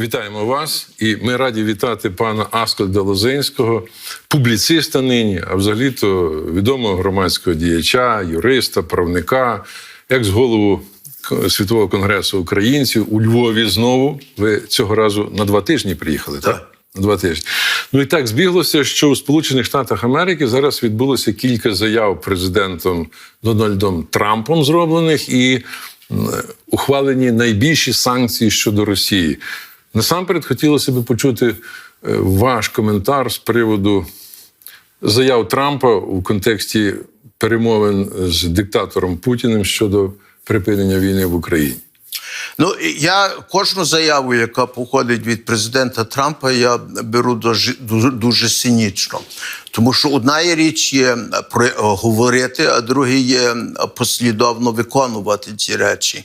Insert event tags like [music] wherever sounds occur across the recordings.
Вітаємо вас, і ми раді вітати пана Аскольда Лозинського, публіциста нині, а взагалі-то відомого громадського діяча, юриста, правника, як з голову Світового конгресу українців у Львові знову. Ви цього разу на два тижні приїхали, так? Так. На два тижні. Ну і так збіглося, що у Сполучених Штатах Америки зараз відбулося кілька заяв президентом Дональдом Трампом зроблених і ухвалені найбільші санкції щодо Росії. Насамперед хотілося б почути е, ваш коментар з приводу заяв Трампа у контексті перемовин з диктатором Путіним щодо припинення війни в Україні. Ну я кожну заяву, яка походить від президента Трампа, я беру дуже, дуже, цинічно. Тому що одна є річ є про говорити, а друга є послідовно виконувати ці речі.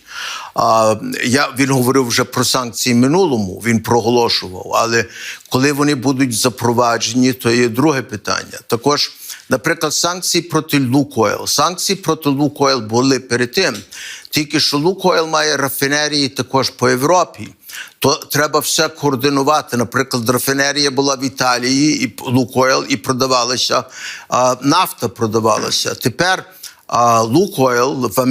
А я він говорив вже про санкції минулому, він проголошував. Але коли вони будуть запроваджені, то є друге питання. Також. Наприклад, санкції проти Лукойл. Санкції проти Лукойл були перед тим. Тільки що Лукойл має рафінерії також по Європі. То треба все координувати. Наприклад, рафінерія була в Італії і Лукойл, і продавалася а, нафта продавалася. Тепер а, Лукойл в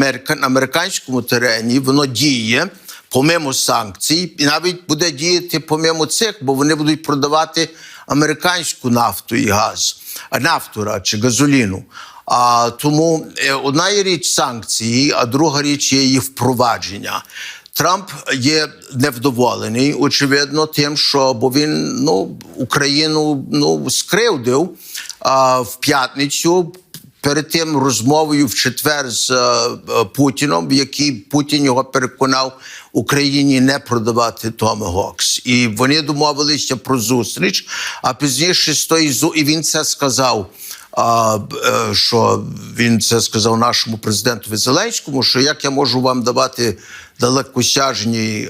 американському терені воно діє. Помимо санкцій, і навіть буде діяти помимо цих, бо вони будуть продавати американську нафту і газ, нафту радше, газоліну. А тому е, одна є річ санкції, а друга річ є їх впровадження. Трамп є невдоволений, очевидно, тим, що бо він ну Україну ну скривдив а, в п'ятницю. Перед тим розмовою в четвер з е, е, Путіном, в якій Путін його переконав Україні не продавати Томагокс. І вони домовилися про зустріч. А пізніше з тої зу- і він це сказав. А, е, що він це сказав нашому президентові Зеленському, що як я можу вам давати далекосяжні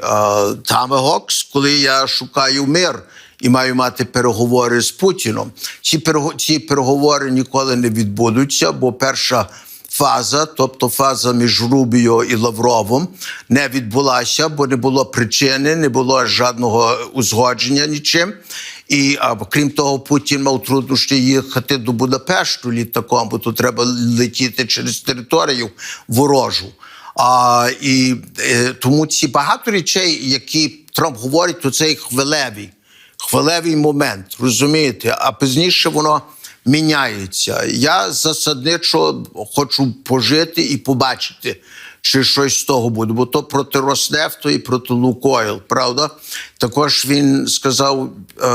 Тамагокс, коли я шукаю мир і маю мати переговори з Путіном. Ці ці переговори ніколи не відбудуться, бо перша. Фаза, тобто фаза між Рубіо і Лавровим, не відбулася, бо не було причини, не було жодного узгодження нічим. І а, крім того, Путін мав труднощі їхати до Будапешту літаком, бо тут треба летіти через територію ворожу. А, і е, тому ці багато речей, які Трамп говорить, то це і хвилеві, хвилевий момент, розумієте? А пізніше воно міняється. Я засадничо хочу пожити і побачити, чи щось з того буде. Бо то проти Роснефту і проти Лукойл, правда? Також він сказав, е,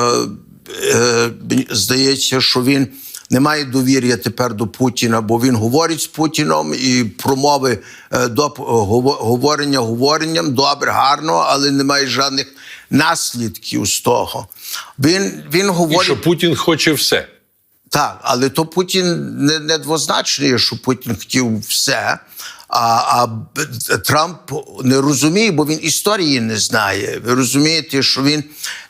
е, здається, що він. Не має довір'я тепер до Путіна, бо він говорить з Путіном і промови е, до говорення говоренням добре, гарно, але немає жодних наслідків з того. Він, він І говорить що Путін хоче все. так, але то Путін не, не двозначний, що Путін хотів все. А, а Трамп не розуміє, бо він історії не знає. Ви розумієте, що він,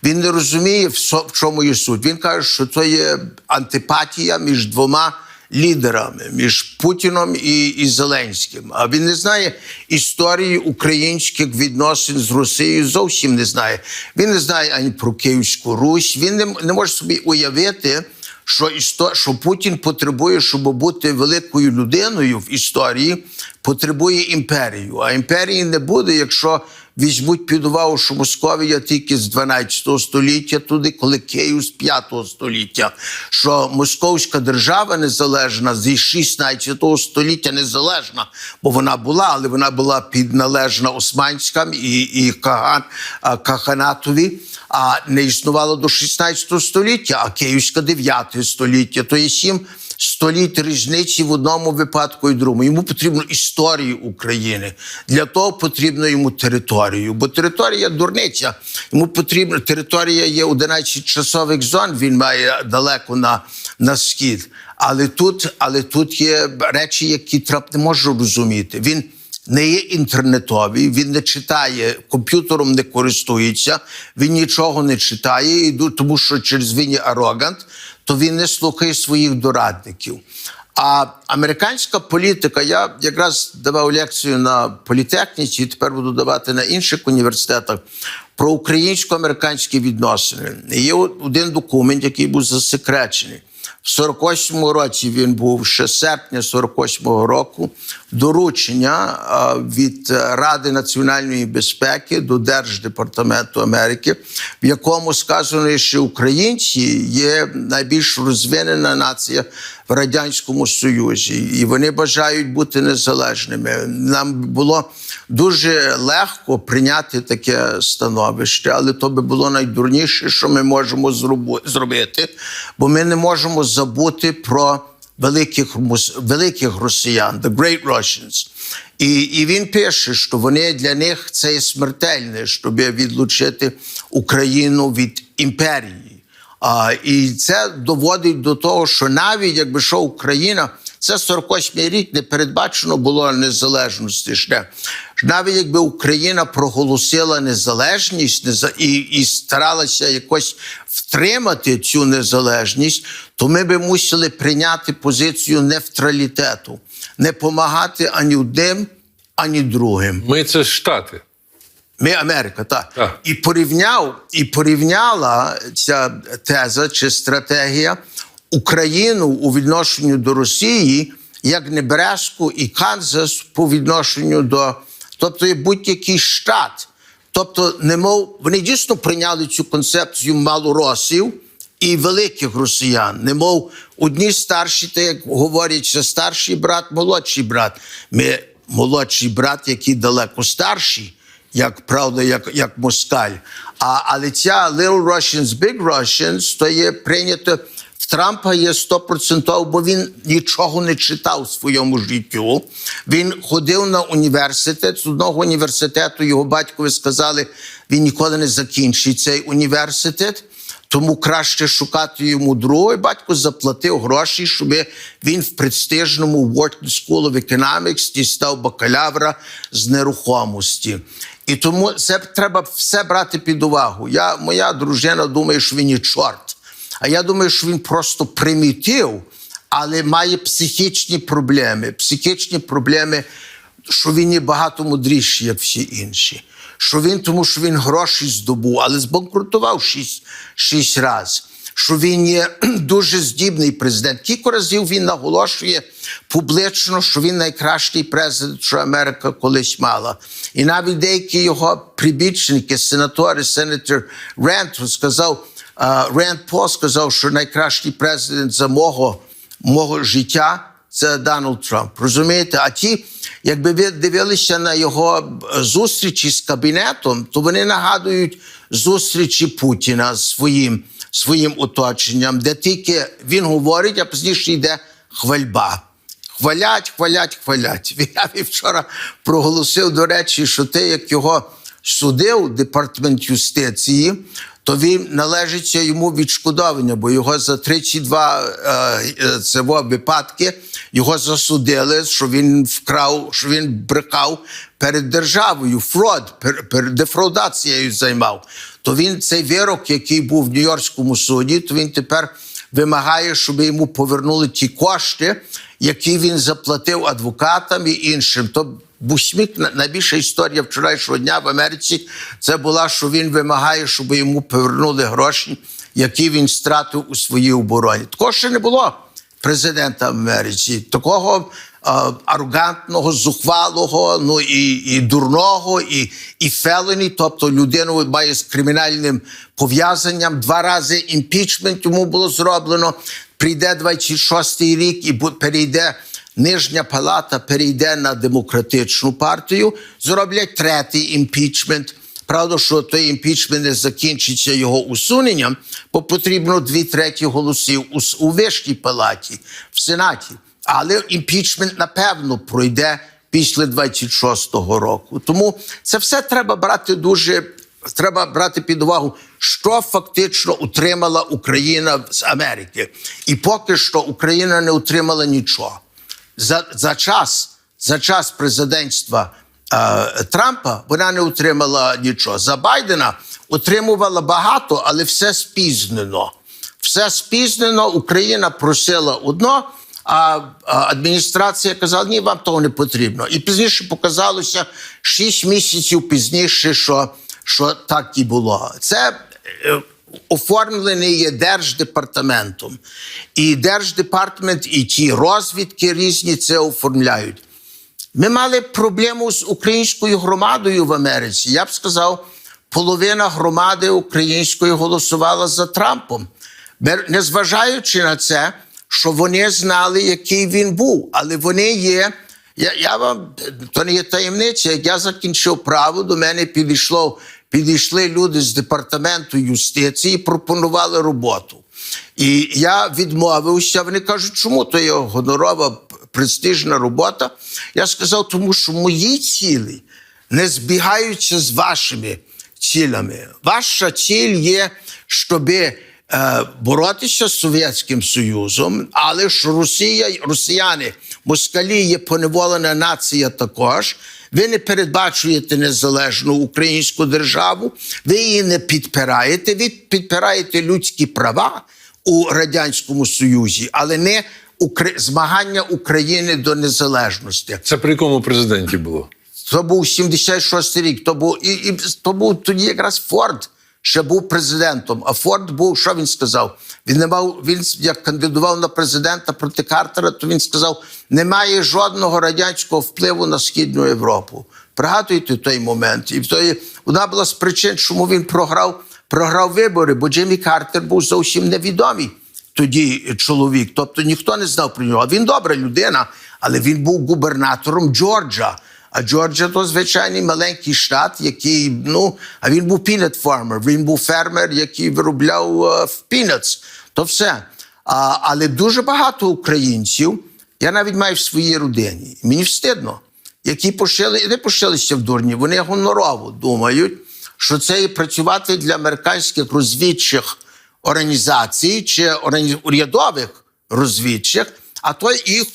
він не розуміє, в, чому є суть. Він каже, що це є антипатія між двома лідерами, між Путіном і, і Зеленським. А він не знає історії українських відносин з Росією. Зовсім не знає. Він не знає ані про Київську Русь. Він не, не може собі уявити що істо... що Путін потребує, щоб бути великою людиною в історії, потребує імперію. А імперії не буде, якщо візьмуть під увагу, що Московія тільки з 12 століття, туди, коли Київ з 5 століття, що Московська держава незалежна зі 16 століття незалежна, бо вона була, але вона була підналежна османськам і, і Каган, Каханатові а не існувало до 16 століття, а Київська 9 століття. То є сім століть різниці в одному випадку і другому. Йому потрібно історію України. Для того потрібно йому територію. Бо територія дурниця. Йому потрібно територія є 11 часових зон. Він має далеко на, на схід. Але тут, але тут є речі, які Трамп не може розуміти. Він не є інтернетовий, він не читає, комп'ютером не користується, він нічого не читає, тому що через він є арогант, то він не слухає своїх дорадників. А американська політика, я якраз давав лекцію на політехніці, і тепер буду давати на інших університетах про українсько-американські відносини. Є один документ, який був засекречений. В 48-му році він був ще серпня 48-го року доручення від е, Ради національної безпеки до Держдепартаменту Америки, в якому сказано, що українці є найбільш розвинена нація в радянському союзі, і вони бажають бути незалежними. Нам було дуже легко прийняти таке становище, але то би було найдурніше, що ми можемо зробити, бо ми не можемо забути про великих великих росіян, the great Russians. І, і він пише, що вони для них це є смертельне, щоб відлучити Україну від імперії. А, і це доводить до того, що навіть якби що Україна, це 48-й рік не передбачено було незалежності ще. Навіть якби Україна проголосила незалежність неза- і, і старалася якось втримати цю незалежність, то ми би мусили прийняти позицію невтралітету, не допомагати ані одним, ані другим. Ми це Штати. Ми Америка, так. Так. І порівняв, і порівняла ця теза чи стратегія Україну у відношенню до Росії як Небраску і Канзас по відношенню до, тобто є будь-який штат. Тобто, немов вони дійсно прийняли цю концепцію малоросів і великих росіян, немов одні старші, так як говорять, що старший брат, молодший брат. Ми молодший брат, який далеко старший як правда, як, як москаль. А, але ця Little Russians, Big Russians, то є прийнято в Трампа є 100%, бо він нічого не читав у своєму життю. Він ходив на університет. З одного університету його батькові сказали, він ніколи не закінчить цей університет. Тому краще шукати йому другого. Батько заплатив гроші, щоб він в престижному Wharton School of Economics дістав бакалавра з нерухомості. І тому це треба все брати під увагу. Я, моя дружина думає, що він є чорт. А я думаю, що він просто примітив, але має психічні проблеми. Психічні проблеми, що він є багато мудріший, як всі інші. Що він, тому що він гроші здобув, але збанкрутував шість, шість разів. Що він є [clears throat] дуже здібний президент. Кілька разів він наголошує публічно, що він найкращий президент, що Америка колись мала. І навіть деякі його прибічники, сенатори, сенатор Рент сказав, а, Ренд Пол сказав, що найкращий президент за мого, мого життя це Дональд Трамп. Розумієте? А ті, якби ви дивилися на його е, зустрічі з кабінетом, то вони нагадують зустрічі Путіна з своїм, своїм оточенням, де тільки він говорить, а пізніше йде хвальба. Хвалять, хвалять, хвалять. [laughs] Я вчора проголосив, до речі, що ти, як його судив департамент юстиції, то він належиться йому відшкодовування, бо його за 32 е, е, випадки його засудили, що він вкрав, що він брехав перед державою, фрод, пер, пер, дефраудацією займав. То він цей вирок, який був в Нью-Йоркському суді, то він тепер вимагає, щоб йому повернули ті кошти, які він заплатив адвокатам і іншим. То Бусмік найбільша історія вчорашнього дня в Америці це була, що він вимагає, щоб йому повернули гроші, які він стратив у своїй обороні. Такого ще не було президента в Америці. Такого е, арогантного, зухвалого, ну і, і дурного, і, і фелені, тобто людину має з кримінальним пов'язанням. Два рази імпічмент йому було зроблено. Прийде 26-й рік і перейде. Нижня палата перейде на демократичну партію, зроблять третій імпічмент. Правда, що той імпічмент не закінчиться його усуненням, бо потрібно дві треті голосів у, вищій палаті, в Сенаті. Але імпічмент, напевно, пройде після 26-го року. Тому це все треба брати дуже. Треба брати під увагу, що фактично утримала Україна з Америки. І поки що Україна не утримала нічого за, за час за час президентства е, Трампа вона не отримала нічого. За Байдена отримувала багато, але все спізнено. Все спізнено. Україна просила одно, А, адміністрація казала, ні, вам того не потрібно. І пізніше показалося 6 місяців пізніше, що, що так і було. Це е, оформлений є держдепартаментом. І держдепартамент, і ті розвідки різні це оформляють. Ми мали проблему з українською громадою в Америці. Я б сказав, половина громади української голосувала за Трампом, незважаючи на це, що вони знали, який він був. Але вони є. Я, я вам то не є таємниця. Як я закінчив право, до мене підійшло, підійшли люди з департаменту юстиції, пропонували роботу. І я відмовився. Вони кажуть, чому то є гонорова престижна робота. Я сказав, тому що мої цілі не збігаються з вашими цілями. Ваша ціль є, щоб е, боротися з Совєтським Союзом, але ж Росія, росіяни, москалі є поневолена нація також. Ви не передбачуєте незалежну українську державу, ви її не підпираєте, ви підпираєте людські права у Радянському Союзі, але не змагання України до незалежності. Це при якому президенті було? То був 76 рік. То був і, і то був тоді якраз Форд ще був президентом. А Форд був, що він сказав? Він не мав. Він як кандидував на президента проти Картера, то він сказав: немає жодного радянського впливу на східну Європу. Пригадуєте той момент, і той вона була з причин, чому він програв, програв вибори, бо Джиммі Картер був зовсім невідомий тоді чоловік. Тобто ніхто не знав про нього. Він добра людина, але він був губернатором Джорджа. А Джорджа то звичайний маленький штат, який ну а він був peanut farmer, Він був фермер, який виробляв peanuts. То все. А, але дуже багато українців. Я навіть маю в своїй родині. Мені встидно, які пошили, не пошилися в дурні. Вони гонорово думають, що це є працювати для американських розвідчих організацій чи урядових розвідчих, а то їх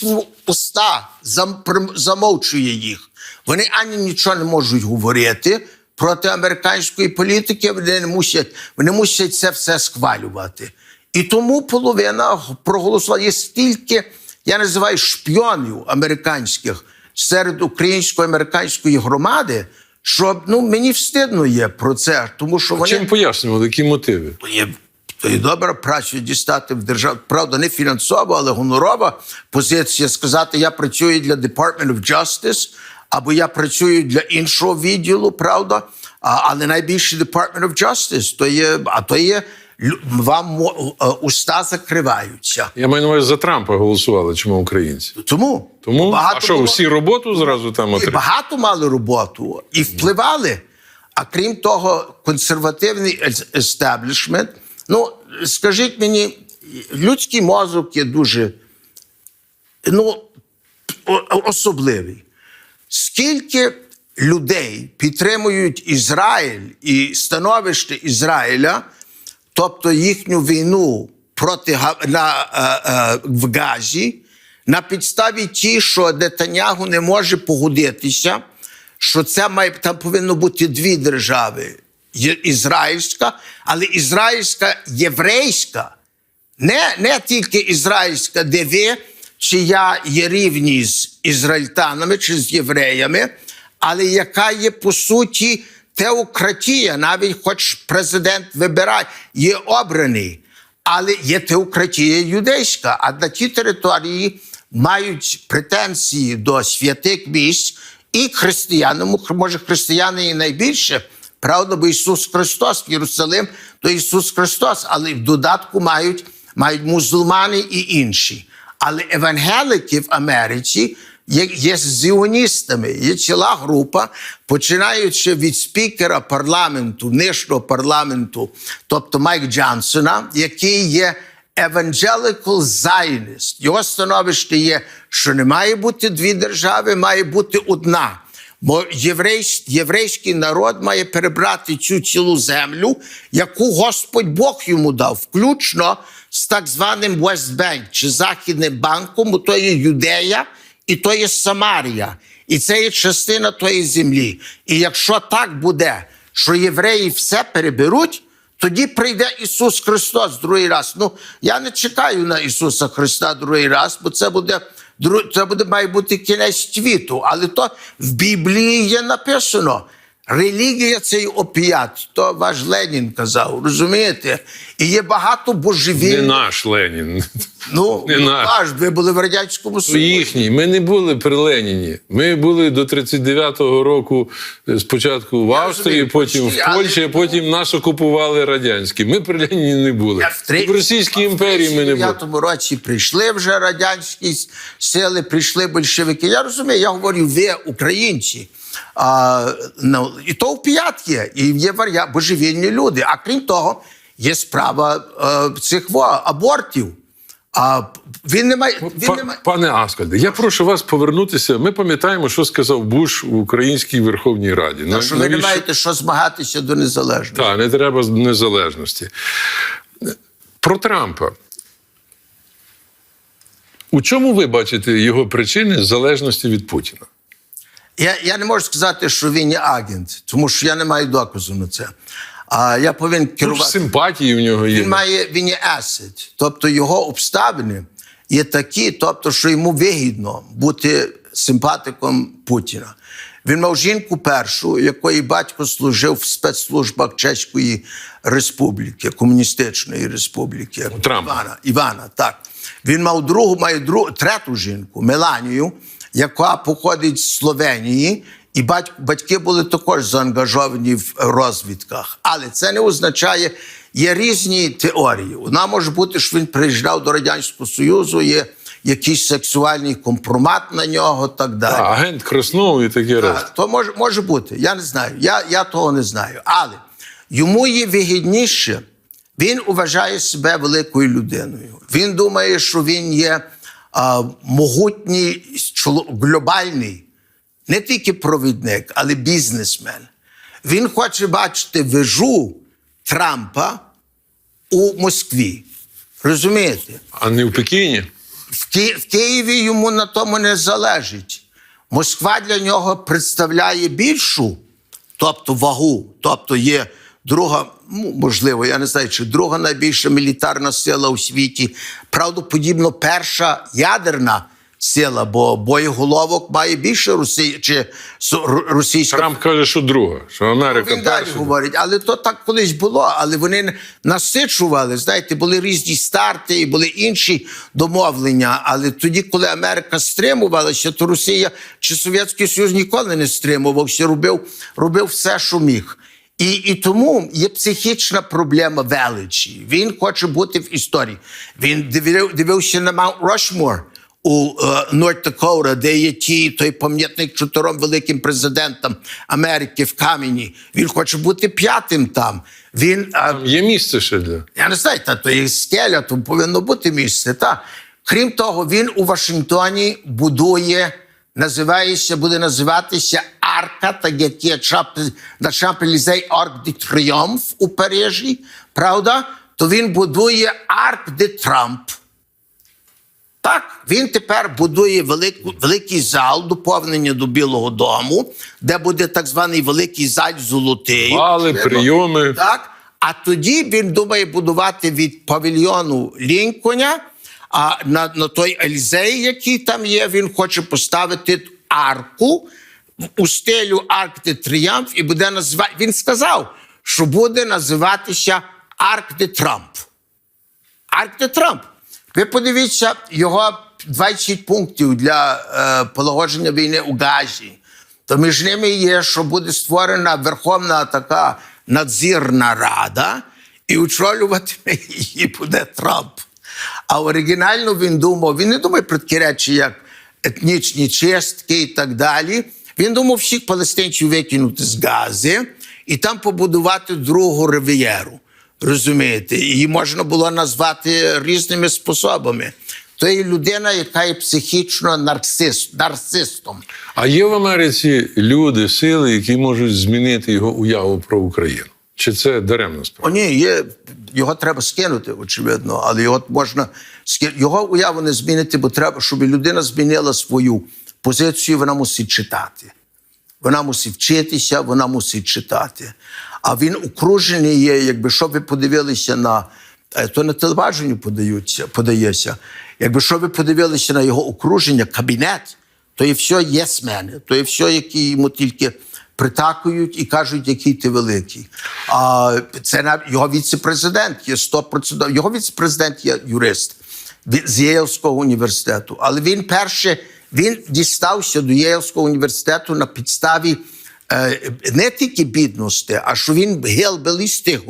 уста зам- замовчує їх. Вони ані нічого не можуть говорити проти американської політики, вони не мусять, вони мусять це все схвалювати. І тому половина проголосувала. Є стільки, я називаю шпіонів американських серед української американської громади, що ну, мені встидно є про це, тому що вони Чим пояснювали, які мотиви? є то є добра працю дістати в державу. Правда, не фінансова, але гонорова позиція сказати: я працюю для Department of Justice, або я працюю для іншого відділу, правда. Але найбільше Department of Justice, то є, а то є вам е, уста закриваються. Я маю на увазі за Трампа голосували, чому українці? Тому Тому багато а що, було- всі роботу зразу там отримали? багато мали роботу і впливали. А крім того, консервативний ес- естеблішмент. Ну, скажіть мені, людський мозок є дуже ну, особливий. Скільки людей підтримують Ізраїль і становище Ізраїля, тобто їхню війну проти на, е, е, в Газі, на підставі ті, що Нетанягу не може погодитися, що це має там повинно бути дві держави: ізраїльська, але ізраїльська єврейська. Не, не тільки ізраїльська, де ви чи я є рівні з ізраїльтанами чи з євреями, але яка є по суті теократія, навіть хоч президент вибирає, є обраний, але є теократія юдейська. А на ті території мають претензії до святих місць і християнам, може християни і найбільше. Правда, бо Ісус Христос, Єрусалим, то Ісус Христос, але в додатку мають, мають мусульмани і інші. Але евангелики в Америці є, зіоністами, є ціла група, починаючи від спікера парламенту, нижнього парламенту, тобто Майк Джонсона, який є evangelical Zionist. Його становище є, що не має бути дві держави, має бути одна. Бо єврейсь- єврейський народ має перебрати цю цілу землю, яку Господь Бог йому дав, включно з так званим Вестбанк чи Західним банком, то є Юдея і то є Самарія. І це є частина тої землі. І якщо так буде, що євреї все переберуть, Тоді прийде Ісус Христос другий раз. Ну, я не чекаю на Ісуса Христа другий раз, бо це буде, це буде має бути кінець світу. Але то в Біблії є написано. Релігія це й опіат. То ваш Ленін казав, розумієте? І є багато Не божевільних. наш Ленін. Ну, не наш. ваш, ви були в Радянському Союзі. Їхній. Ми не були при Леніні. Ми були до 39-го року е, спочатку в Австрії, розумію, потім в Польщі, а потім нас окупували радянські. Ми при Леніні не були. Я в Російській імперії ми не були. В 39 році прийшли вже радянські сили, прийшли большевики. Я розумію, я говорю, ви українці. А, ну, і то в п'ят є, і є варіа божевільні люди. А крім того, є справа е, цих во, абортів. А він не має. Він не має... Пане Аскальде, я прошу вас повернутися. Ми пам'ятаємо, що сказав Буш у Українській Верховній Раді. Та що ви не маєте що змагатися до незалежності. Так, не треба незалежності. Про Трампа. У чому ви бачите його причини залежності від Путіна? Я, я не можу сказати, що він є агент, тому що я не маю доказу на це. А я повинен Ну, керувати. симпатії в нього є. Він має він є asset, тобто його обставини є такі, тобто, що йому вигідно бути симпатиком Путіна. Він мав жінку першу, якої батько служив в спецслужбах Чеської Республіки, Комуністичної Республіки. Трампа. Івана, Івана, так. Він мав другу, має другу, трету жінку, Меланію, яка походить з Словенії, і бать, батьки були також заангажовані в розвідках. Але це не означає, є різні теорії. Одна може бути, що він приїжджав до Радянського Союзу, є якийсь сексуальний компромат на нього, так далі. А, агент Краснов і таке. Так, то може, може бути. Я не знаю. Я, я того не знаю. Але йому є вигідніше. Він вважає себе великою людиною. Він думає, що він є могутній глобальний, не тільки провідник, але бізнесмен. Він хоче бачити вежу Трампа у Москві. Розумієте? А не в Пекіні? В, Ки- в Києві йому на тому не залежить. Москва для нього представляє більшу, тобто вагу, тобто є друга, ну, можливо, я не знаю, чи друга найбільша мілітарна сила у світі. Правдоподібно, перша ядерна сила, бо боєголовок має більше Росії, чи російська Трамп каже, що друга, що Америка він далі говорить, але то так колись було. Але вони насичували. Знаєте, були різні старти і були інші домовлення. Але тоді, коли Америка стримувалася, то Росія чи Совєтський Союз ніколи не стримувався, робив, робив все, що міг. І, і тому є психічна проблема величі. Він хоче бути в історії. Він дивив, дивився на Маунт Рошмор у Норт Дакота, де є ті, той пам'ятник чотирьом великим президентам Америки в камені. Він хоче бути п'ятим там. Він а, Є місце ще для. я не знаю, та то є скеля, то повинно бути місце. Та. Крім того, він у Вашингтоні будує, називається, буде називатися Арка, так як є на Шампелізей Арк де Тріумф у Парижі, правда? То він будує Арк де Трамп. Так, він тепер будує велику, великий зал доповнення до Білого Дому, де буде так званий великий зал золотий. Бали, прийоми. Так. А тоді він думає будувати від павільйону Лінконя, а на, на той Ельзей, який там є, він хоче поставити арку у стилю Арк де Тріумф і буде називати. Він сказав, що буде називатися Арк де Трамп. Арк де Трамп. Ви подивіться його 20 пунктів для е, полагодження війни у Газі. То між ними є, що буде створена Верховна така надзірна рада, і очолюватиме її буде Трамп. А оригінально він думав, він не думає про такі речі, як етнічні чистки і так далі. Він думав всіх палестинців викинути з Гази і там побудувати другу ривієру. Розумієте, її можна було назвати різними способами. То є людина, яка є психічно нарцис, нарцистом. А є в Америці люди, сили, які можуть змінити його уяву про Україну. Чи це даремно справа? О, ні, є, його треба скинути, очевидно, але його можна його уяву не змінити, бо треба, щоб людина змінила свою позицію, вона мусить читати. Вона мусить вчитися, вона мусить читати. А він окружений є, якби що ви подивилися на е, то на телебаченню подаються, подається. Якби що ви подивилися на його окруження, кабінет, то є все єсмени, то є все, які йому тільки притакують і кажуть, який ти великий. А це на його віце-президент є 100%. Його віце-президент є юрист з Єльського університету. Але він перше він дістався до Єльського університету на підставі е, не тільки бідності, а що він гелбеліст з тих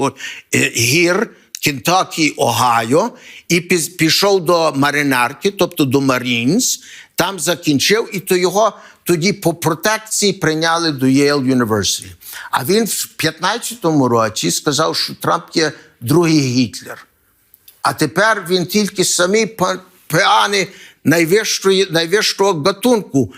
е, гір. Кентакі, Огайо, і пішов до Маринарки, тобто до Марінс, там закінчив, і то його тоді по протекції прийняли до Yale University. А він в 15-му році сказав, що Трамп є другий Гітлер. А тепер він тільки самі пеани найвищої, найвищого гатунку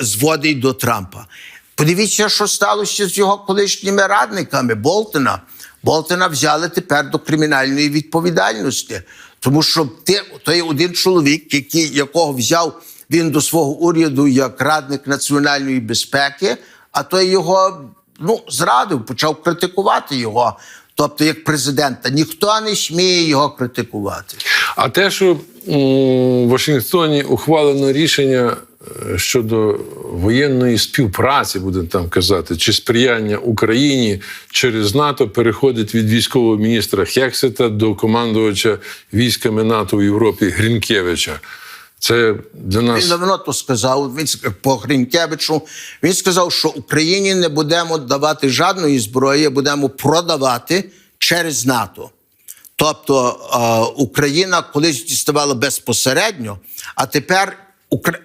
зводить до Трампа. Подивіться, що сталося з його колишніми радниками Болтона. Болтона взяли тепер до кримінальної відповідальності, тому що ти, то є один чоловік, який, якого взяв він до свого уряду як радник національної безпеки, а той його ну, зрадив, почав критикувати його. Тобто, як президента, ніхто не сміє його критикувати. А те, що в Вашингтоні ухвалено рішення щодо воєнної співпраці, будемо там казати, чи сприяння Україні через НАТО переходить від військового міністра Хексета до командувача військами НАТО в Європі Грінкевича. Це для Він нас давно то сказав. Він по Гринкевичу. Він сказав, що Україні не будемо давати жодної зброї, будемо продавати через НАТО. Тобто е, Україна колись діставала безпосередньо, а тепер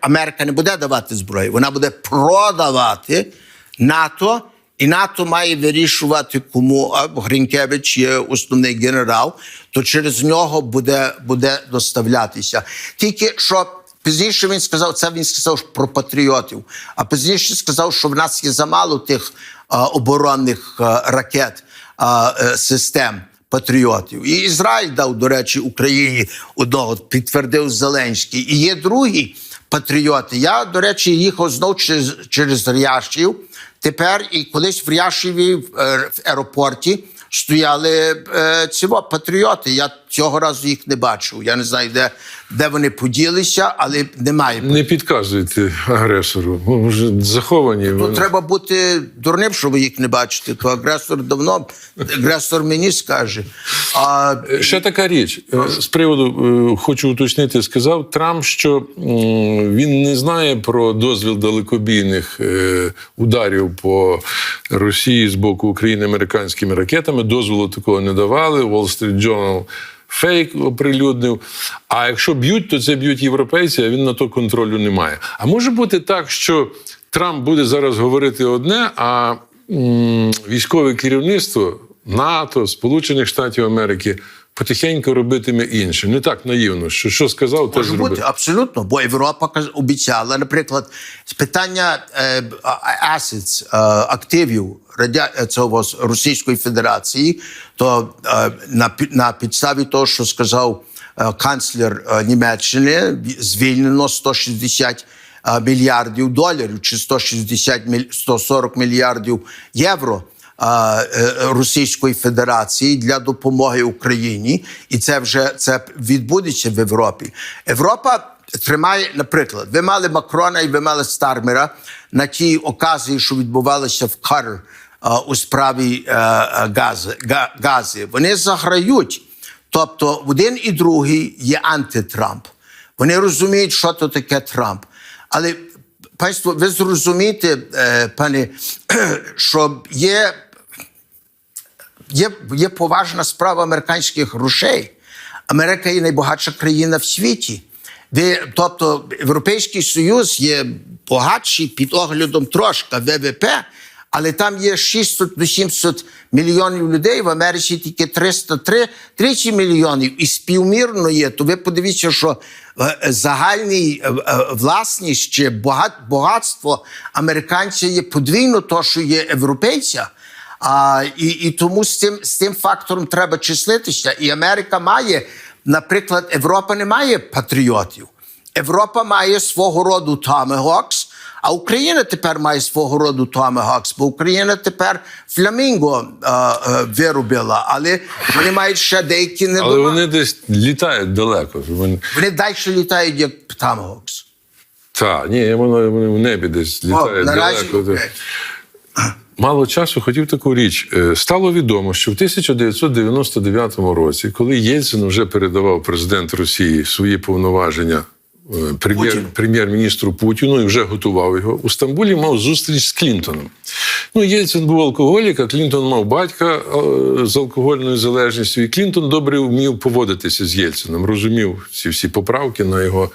Америка не буде давати зброю, вона буде продавати НАТО. І НАТО має вирішувати, кому Гринкевич є основний генерал, то через нього буде, буде доставлятися. Тільки що пізніше він сказав, це він сказав про патріотів, а пізніше сказав, що в нас є замало тих а, оборонних а, ракет а, е, систем патріотів. І Ізраїль дав, до речі, Україні одного підтвердив Зеленський. І є другі патріоти. Я, до речі, їхав знов через, через Ряшів. Тепер і колись в Ряшеві в, е, аеропорті стояли е, цього патріоти. Я цього разу їх не бачив. Я не знаю, де, де вони поділися, але немає. не підказуйте агресору. Вже заховані. Ну, вони. треба бути дурним, щоб їх не бачити. То агресор давно, агресор мені скаже. А Ще така річ Е, з приводу е, хочу уточнити. Сказав Трамп, що він не знає про дозвіл далекобійних е, ударів по Росії з боку України американськими ракетами. Дозволу такого не давали. Wall Street Journal фейк оприлюднив. А якщо б'ють, то це б'ють європейці, а він на то контролю не має. А може бути так, що Трамп буде зараз говорити одне, а м, військове керівництво НАТО, Сполучених Штатів Америки потихенько робитиме інше. Не так наївно, що що сказав, те Може зробив. бути, абсолютно, бо Європа обіцяла, наприклад, з питання е, assets, е, активів радя... е, цього Російської Федерації, то е, на, на підставі того, що сказав е, канцлер е, Німеччини, звільнено 160 е, мільярдів доларів чи 160 міль... 140 мільярдів євро Російської Федерації для допомоги Україні, і це вже це відбудеться в Європі. Європа тримає, наприклад, ви мали Макрона і ви мали Стармера на тій оказії, що відбувалися в Кар у справі е, е, гази, гази. Вони заграють. Тобто один і другий є антитрамп. Вони розуміють, що то таке Трамп. Але панство, ви зрозумієте, е, пане, [clears throat] що є, є, є поважна справа американських грошей. Америка є найбагатша країна в світі. Ви, тобто Європейський Союз є багатший під оглядом трошка ВВП, але там є 600 до 700 мільйонів людей. В Америці тільки 303 30 мільйонів. І співмірно є. То ви подивіться, що е, е, е, власність чи багат- багатство американця є подвійно то, що є європейця. А, і, і тому з цим, з цим фактором треба числитися. І Америка має, наприклад, Європа не має патріотів. Європа має свого роду Tomahawks, А Україна тепер має свого роду Томагавкс, бо Україна тепер фламінго е, е, виробила, але вони мають ще деякі не Але вони десь літають далеко. Вони... Вони далі літають як Томагавкс. Та, ні, вони в небі десь О, літають наразі далеко. окей. Мало часу хотів таку річ. Е, Стало відомо, що в 1999 році, коли Єльцин вже передавав президент Росії свої повноваження е, прем'єр, Путіну. прем'єр-міністру Путіну і вже готував його, у Стамбулі мав зустріч з Клінтоном. Ну, Єльцин був алкоголік, а Клінтон мав батька е, з алкогольною залежністю. І Клінтон добре вмів поводитися з Єльцином, розумів ці всі поправки на його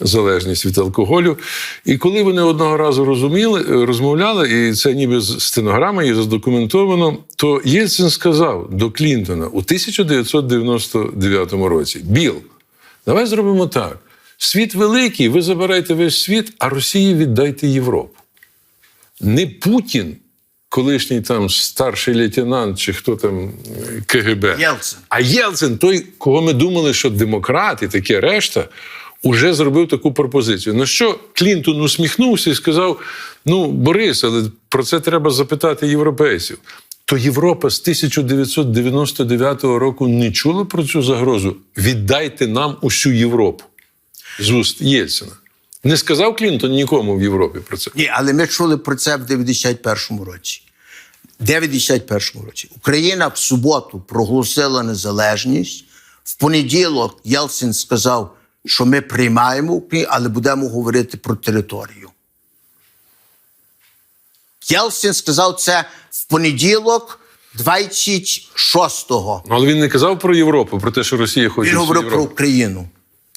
залежність від алкоголю. І коли вони одного разу розуміли, е, розмовляли, і це ніби з стенограми і задокументовано, то Єльцин сказав до Клінтона у 1999 році: Біл, давай зробимо так. Світ великий, ви забирайте весь світ, а Росії віддайте Європу. Не Путін, колишній там старший лейтенант чи хто там КГБ, Єлцин. а Єлцин, той, кого ми думали, що демократ і таке решта, уже зробив таку пропозицію. На що Клінтон усміхнувся і сказав: Ну, Борис, але про це треба запитати європейців. То Європа з 1999 року не чула про цю загрозу. Віддайте нам усю Європу з уст Єльцина. Не сказав Клінтон нікому в Європі про це. Ні, але ми чули про це в 91-му році. В 91-му році Україна в суботу проголосила незалежність. В понеділок Єлцин сказав, що ми приймаємо Україну, але будемо говорити про територію. Єлцин сказав це в понеділок, 26-го. Ну, Але він не казав про Європу, про те, що Росія хоче. Він говорив про Європу. Україну.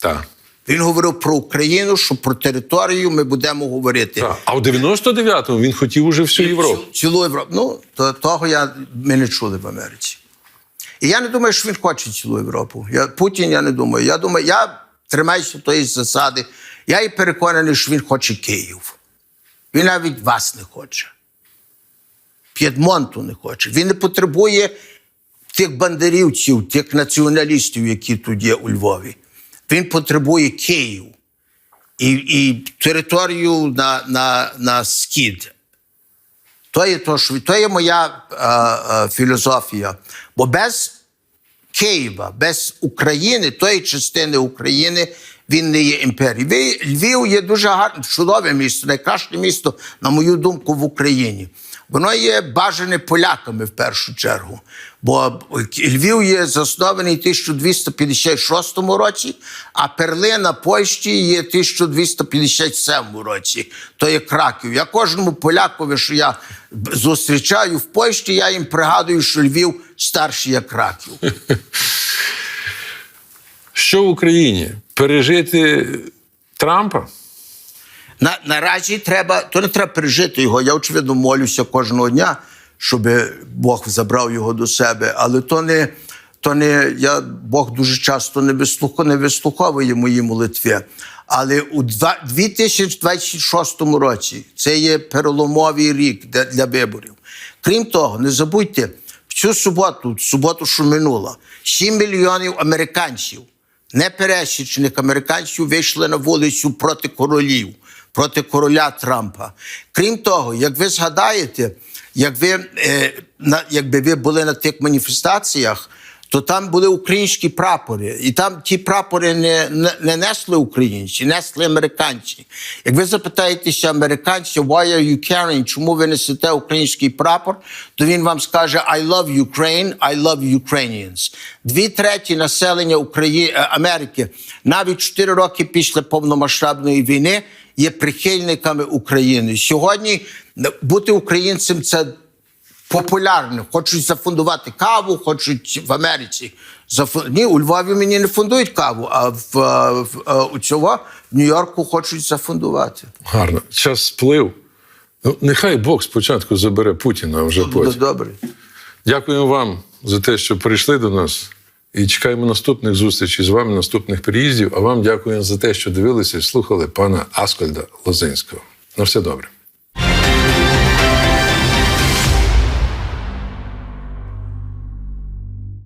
Так. Він говорив про Україну, що про територію ми будемо говорити. Так. А в 99-му він хотів уже всю Європу. Ці- Цілу Європу. Ну, то, того я, ми не чули в Америці. І я не думаю, що він хоче цілу Європу. Я, Путін, я не думаю. Я думаю, я тримаюся тої засади. Я і переконаний, що він хоче Київ. Він навіть вас не хоче. П'єдмонту не хоче. Він не потребує тих бандерівців, тих націоналістів, які тут є у Львові. Він потребує Київ і, і територію на, на, на схід. То є, то, що, то є моя е, е, філософія. Бо без Києва, без України, тої частини України, він не є імперією. Львів є дуже гарне, чудове місто, найкраще місто, на мою думку, в Україні. Воно є бажане поляками в першу чергу. Бо Львів є заснований в 1256 році, а перлина Польщі є в 1257 році. То є Краків. Я кожному полякові, що я зустрічаю в Польщі, я їм пригадую, що Львів старший як Краків. [laughs] Що в Україні? Пережити Трампа? На, наразі треба, то не треба пережити його. Я, очевидно, молюся кожного дня, щоб Бог забрав його до себе. Але то не, то не я, Бог дуже часто не, вислухо, не вислуховує мої молитви. Але у два- 2026 році це є переломовий рік для, для виборів. Крім того, не забудьте, в цю суботу, суботу, що минула, 7 мільйонів американців непересічних американців вийшли на вулицю проти королів, проти короля Трампа. Крім того, як ви згадаєте, як ви, е, на, якби ви були на тих маніфестаціях, то там були українські прапори, і там ті прапори не, не, не несли українці, несли американці. Як ви запитаєтеся американця, why are you carrying, чому ви несете український прапор, то він вам скаже I love Ukraine, I love Ukrainians. Дві треті населення Украї... е, Америки навіть 4 роки після повномасштабної війни є прихильниками України. Сьогодні бути українцем це популярно. Хочуть зафундувати каву, хочуть в Америці. Ні, у Львові мені не фундують каву, а в, в, е, у цього в Нью-Йорку хочуть зафундувати. Гарно. Час сплив. Ну, нехай Бог спочатку забере Путіна, а вже Буде потім. добре. Дякуємо вам за те, що прийшли до нас. І чекаємо наступних зустрічей з вами, наступних приїздів. А вам дякуємо за те, що дивилися і слухали пана Аскольда Лозинського. На все добре.